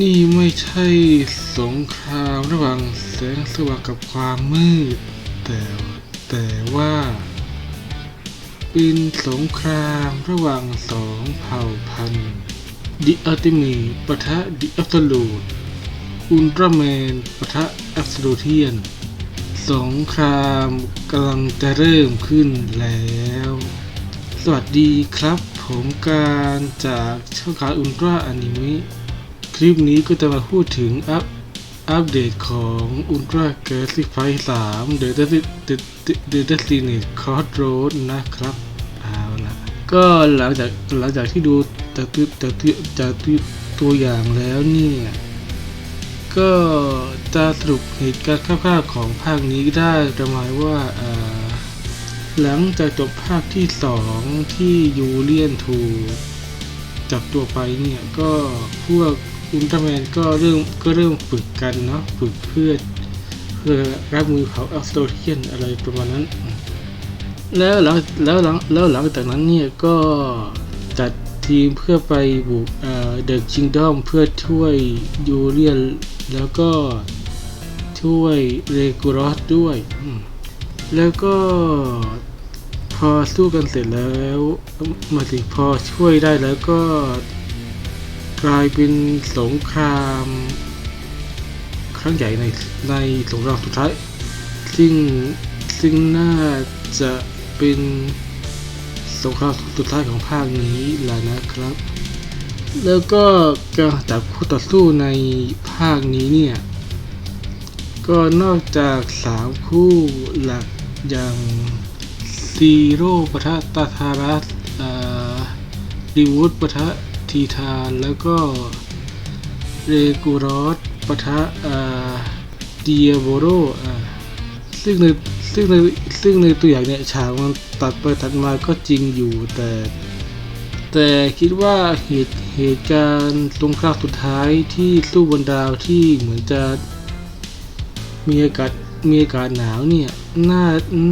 นี่ไม่ใช่สงครามระหว่างแสงสว่างกับความมืด แต่แต่ว่า เป็นสงครามระหว่างสองเผ่าพันธุ์ The Ultimate ปะทะ The Absolute Ultraman ปะทะ Absolutian สงครามกำลังจะเริ่มขึ้นแล้ว สวัสดีครับผมการจากช่องขายอุลตร้าอนิเมะ ลิปนี้ก็จะมาพูดถึงอัปอัปเดตของ Ultra Galaxy f i 3 The The The Destiny Crossroad นะครับเอาละก็หลังจากหลังจากที่ดูจากตัวจากตัวจากตัวอย่างแล้วเนี่ย ก็จะสรุปเหตุการณ์คร่าวๆของภาคนี้ได้ประมาณว่าหลังจากจบภาคที่สองที่ยูเลียนถูกจับตัวไปเนี่ย ก็พวก อุลตร้าแมนก็เริ่มก็เริ่มฝึกกันเนาะฝึกเพื่อเพื่อรับมือเผาอัลสโตเทียนอะไรประมาณนั้น แล้วหลังแล้วหลังแล้วหลังจากนั้นเนี่ยก็จัดทีมเพื่อไปบุกเอ่อเดอะคิงดอมเพื่อช่วยยูเลียนแล้วก็ช่วยเรกูรอสด้วย แล้วก็พอสู้กันเสร็จแล้วมาถึงพอช่วยได้แล้วก็ กลายเป็นสงครามครั้งใหญ่ในในสงครามสุดท้าย ซึ่งซึ่งน่าจะเป็นสงครามสุดท้ายของภาคนี้แหละนะครับ แล้วก็การจับคู่ต่อสู้ในภาคนี้เนี่ย ก็นอกจากสามคู่หลักอย่างซีโร่ปะทะตาทารัสดิวูดปะทะ ทีทาน แล้วก็เรกูรอสปะทะเดียโบโรซึ่งในซึ่งในซึ่งในตัวอย่างเนี่ยฉากมันตัดไปตัดมาก็จริงอยู่แต่ แต่คิดว่าเหตุเหตุการณ์ตรงคราวสุดท้ายที่สู้บนดาวที่เหมือนจะมีอากาศมีอากาศหนาวเนี่ยน่า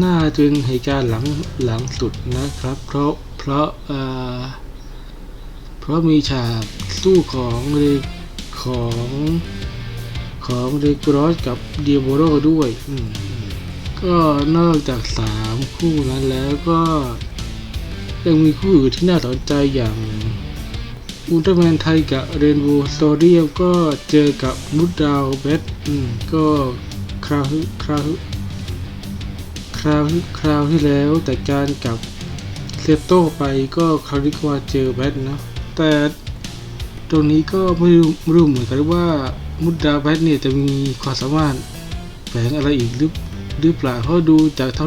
น่าจะเป็นเหตุการณ์หลังหลังสุดนะครับ เพราะเพราะอ่อเพ ราะมีฉากสู้ของเรของของเรกรอสกับเดียโบโรด้วยก็นอกจากสามคู่นั้นแล้วก็ยังมีคู่อื่นที่น่าสนใจอย่างอุลตร้าแมนไทยกับเรนโบว์สตเรียมก็เจอกับนุดดาวเบสก็คราวคราวคราวคราวที่แล้วแต่การกับเซโต้ไปก็คราวนี้ก็มาเจอแบทนะ แต่ตรงนี้ก็ไม่รู้เหมือนกันว่ามุดดาแบทเนี่ยจะมีความสามารถแฝงอะไรอีกหรือหรือเปล่าเพราะดูจากเท่า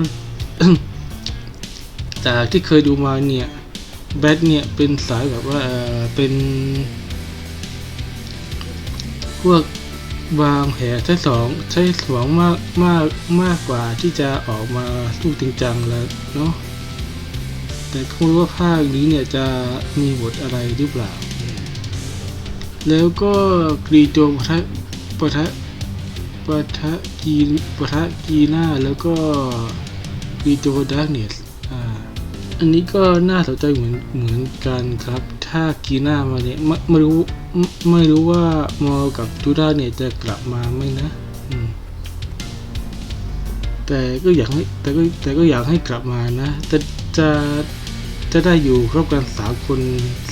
จากที่เคยดูมาเนี่ยแบทเนี่ยเป็นสายแบบว่าเอ่อเป็น พวกวางแผนใช้สองใช้สองมากมากมากกว่าที่จะออกมาสู้จริงจังแล้วเนาะ แต่ก็ไม่รู้ว่าภาคนี้เนี่ยจะมีบทอะไรหรือเปล่า แล้วก็กรีโจปะทะปะทะปะทะกีปะทะกีน่าแล้วก็กรีโจดาร์กเนสอ่าอันนี้ก็น่าสนใจเหมือนเหมือนกันครับ ถ้ากีน่ามาเนี่ยไม่ไม่รู้ไม่รู้ว่ามอกับจูด้าเนี่ยจะกลับมาไหมนะแต่ก็อยากให้แต่ก็แต่ก็อยากให้กลับมานะจะจะ จะได้อยู่ครบกันสามคน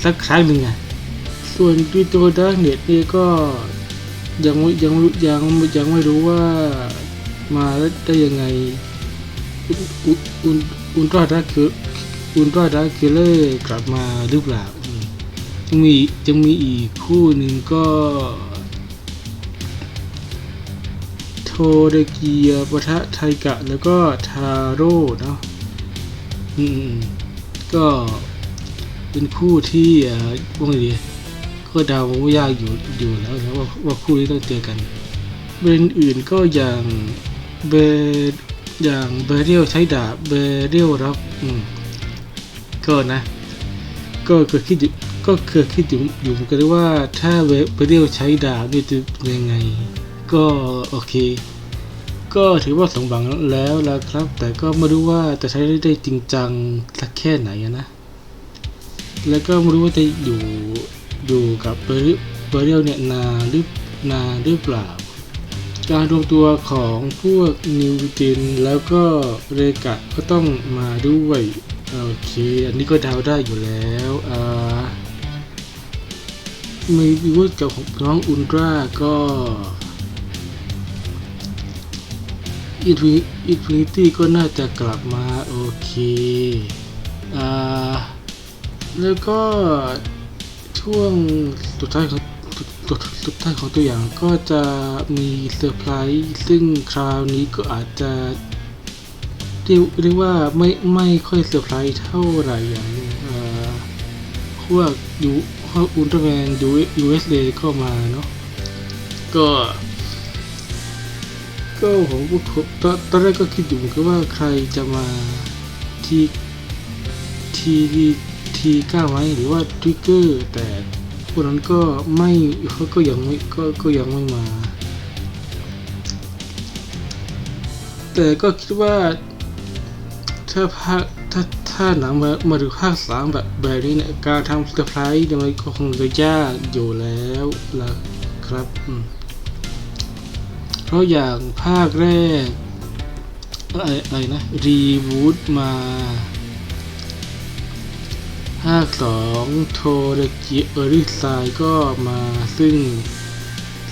สักครั้งหนึ่งอะส่วนกีโจดาร์กเนสนี่ก็ยังยังยังยังไม่รู้ว่ามาได้ยังไงอุนอุลตราดักคืออุลตราดักคิลเลอร์กลับมาหรือเปล่ามยังมียังมีอีกคู่หนึ่งก็ โทเดเกียปะทะไทกะ แล้วก็ทาโร่เนาะอืม ก็เป็นคู่ที่เอ่อว่างดีก็เดาว่ายากอยู่อยู่แล้วนะว่าว่าคู่นี้ต้องเจอกันเบรนอื่นก็อย่างเบรอย่างเบเรียลใช้ดาบเบเรียลรับอืมก็นะ ก็เคยคิดอยู่ก็เคยคิดอยู่อยู่เหมือนกันว่าถ้าเบเบเรียลใช้ดาบนี่จะเป็นยังไง ก็โอเค ก็ถือว่าสมหวังแล้วละครับ แต่ก็ไม่รู้ว่าจะใช้ได้จริงจังสักแค่ไหนนะ แล้วก็ไม่รู้ว่าจะอยู่อยู่กับเบเบอร์เรียลเนี่ยนานหรือนานหรือเปล่า การรวมตัวของพวกนิวเจนแล้วก็เรกะก็ต้องมาด้วยโอเคอันนี้ก็เดาได้อยู่แล้วอ่ามีวิวกับของน้องอุลตร้าก็ อินฟิอินฟินิตี้ก็น่าจะกลับมา โอเคอ่าแล้วก็ช่วงสุดท้ายของสุดสุดสุดท้ายของตัวอย่างก็จะมีเซอร์ไพรส์ซึ่งคราวนี้ก็อาจจะเรียกเรียกว่าไม่ไม่ค่อยเซอร์ไพรส์เท่าไหร่อย่างเอ่อพวกยูพวกอุลตร้าแมนยูยูเอสเก็มาเนาะก็ ก็ผมก็คตอนตอนแรกก็คิดอยู่เหมือนกันว่าใครจะมาทีทีทีก้าไหมหรือว่าทริกเกอร์แต่พวกนั้นก็ไม่เขาก็ยังไม่ก็ก็ยังไม่มา แต่ก็คิดว่าถ้าภาคถ้าถ้าหนังมามาดูภาคสามแบบแบบนี้เนี่ยการทำเซอร์ไพรส์เนี่ยมันก็คงจะยากอยู่แล้วล่ะครับอืม ราะอย่างภาคแรกอะไรอะไรนะรีวูดมาภาคสองโทรกิเอริไซก็มาซึ่ง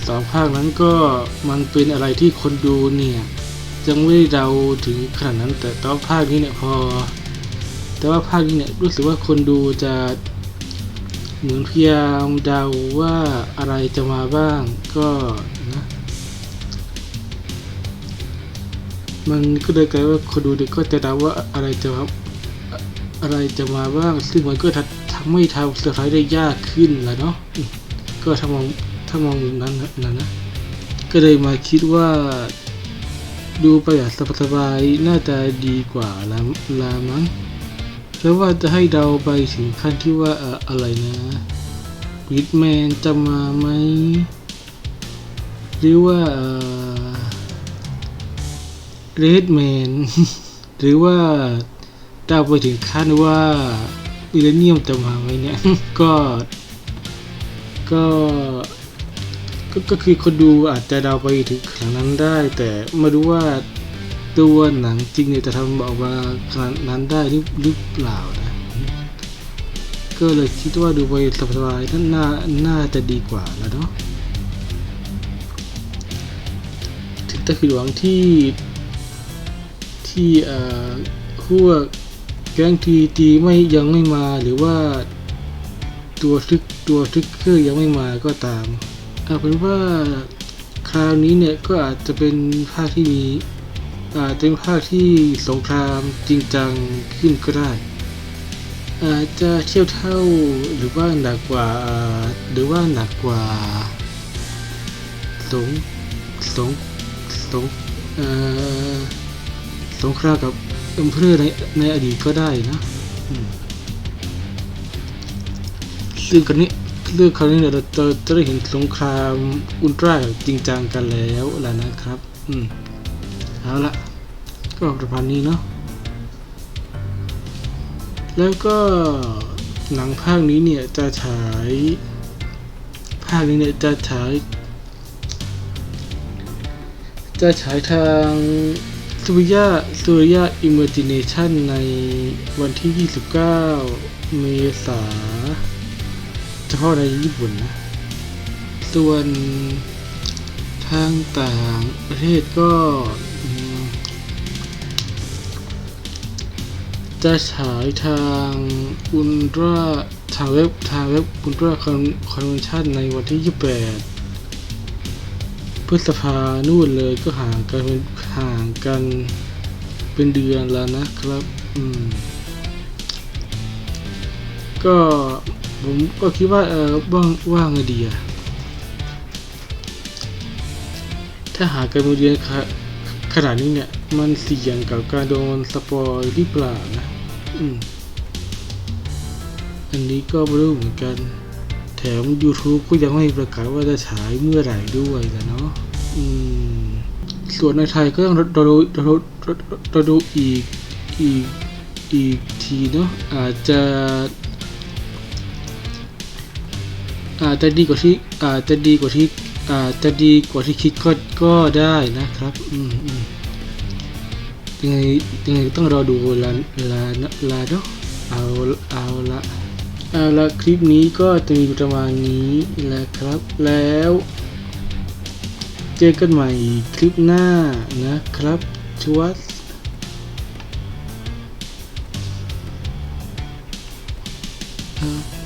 สองภาคนั้นก็มันเป็นอะไรที่คนดูเนี่ยยังไม่ได้เดาถึงขนาดนั้นแต่ตอนภาคนี้เนี่ยพอ แต่ว่าภาคนี้เนี่ยรู้สึกว่าคนดูจะเหมือนพยายามเดาว่าอะไรจะมาบ้างก็ มันก็เลยกลายว่าคนดูเนี่ยก็จะเดาว่าอะไรจะอะไรจะมาบ้าง ซึ่งมันก็ทำทำให้ทำเซอร์ไพรส์ได้ยากขึ้นแหละเนาะก็ถ้ามองถ้ามองมุมนั้นนะนะ ก็เลยมาคิดว่า ดูไปอย่างสบายๆน่าจะดีกว่าละละมั้งแล้วว่าจะให้เดาไปถึงขั้นที่ว่าอะไรนะวิดแมนจะมาไหม หรือว่า เรดแมนหรือว่าเดาไปถึงขั้นว่าอิเลเนียมจะมาไหมเนี่ย ก็ ก็ก็คือคนดูอาจจะเดาไปถึงขนาดนั้นได้ แต่ไม่รู้ว่าตัวหนังจริงเนี่ยจะทำออกมาขนาดนั้นได้หรือหรือเปล่านะ ก็เลยคิดว่าดูไปสบายๆนั่นน่าน่าจะดีกว่าแล้วเนาะถึงแต่คือหวังที่ ที่เอ่อพวกแก๊งทีจีไม่ยังไม่มาหรือว่าตัวทริกตัวทริกเกอร์ยังไม่มาก็ตามเอาเป็นว่าคราวนี้เนี่ยก็อาจจะเป็นภาคที่มีอาจจะเป็นภาคที่สงครามจริงจังขึ้นก็ได้ อาจจะเชี่ยวเท่าหรือว่าหนักกว่าหรือว่าหนักกว่าสงสงสงเอ่อ สงครามกับอำเภอในในอดีตก็ได้นะซึ่งครั้นี้เรื่องคราวนี้เนี่ยเราจะจะได้เห็นสงครามอุลตร้าจริงจังกันแล้วล่ะนะครับ อืมเอาละก็ประมาณนี้เนาะแล้วก็หนังภาคนี้เนี่ยจะฉาย ภาคนี้เนี่ยจะฉาย จะฉายทาง สุริยะสุริยะอิมเมอร์จิเนชันในวันที่ 29 เมษาเฉพาะในญี่ปุ่นนะ ส่วนทางต่างประเทศก็ จะฉายทางอุลตราทางเว็บทางเว็บอุลตราคอนคอนเวนชั่นในวันที่ 28 พฤษภานู่นเลยก็ห่างกันเป็นห่างกันเป็นเดือนแล้วนะครับ อืม ก็ผมก็คิดว่าเออว่างว่างไงดีอะถ้าหากันมาเรียนขะขนาดนี้เนี่ย มันเสี่ยงกับการโดนสปอยหรือเปล่านะ อืม อันนี้ก็ไม่รู้เหมือนกัน แถม YouTube ก็ยังไม่ประกาศว่าจะฉายเมื่อไหร่ด้วยนะเนาะส่วนในไทยก็ต้องราดูราดูราดูอีกอีกอีกทีเนาะอาจจะ อาจจะดีกว่าที่อาจจะดีกว่าที่อาจจะดีกว่าที่คิดก็ก็ได้นะครับอืมอืมยังไงยังไงต้องรอดูลาลาลาเนาะเอาเอาละ เอาละคลิปนี้ก็จะมีประมาณนี้แหละครับ แล้ว เจอกันใหม่คลิปหน้านะครับชวัสอ่า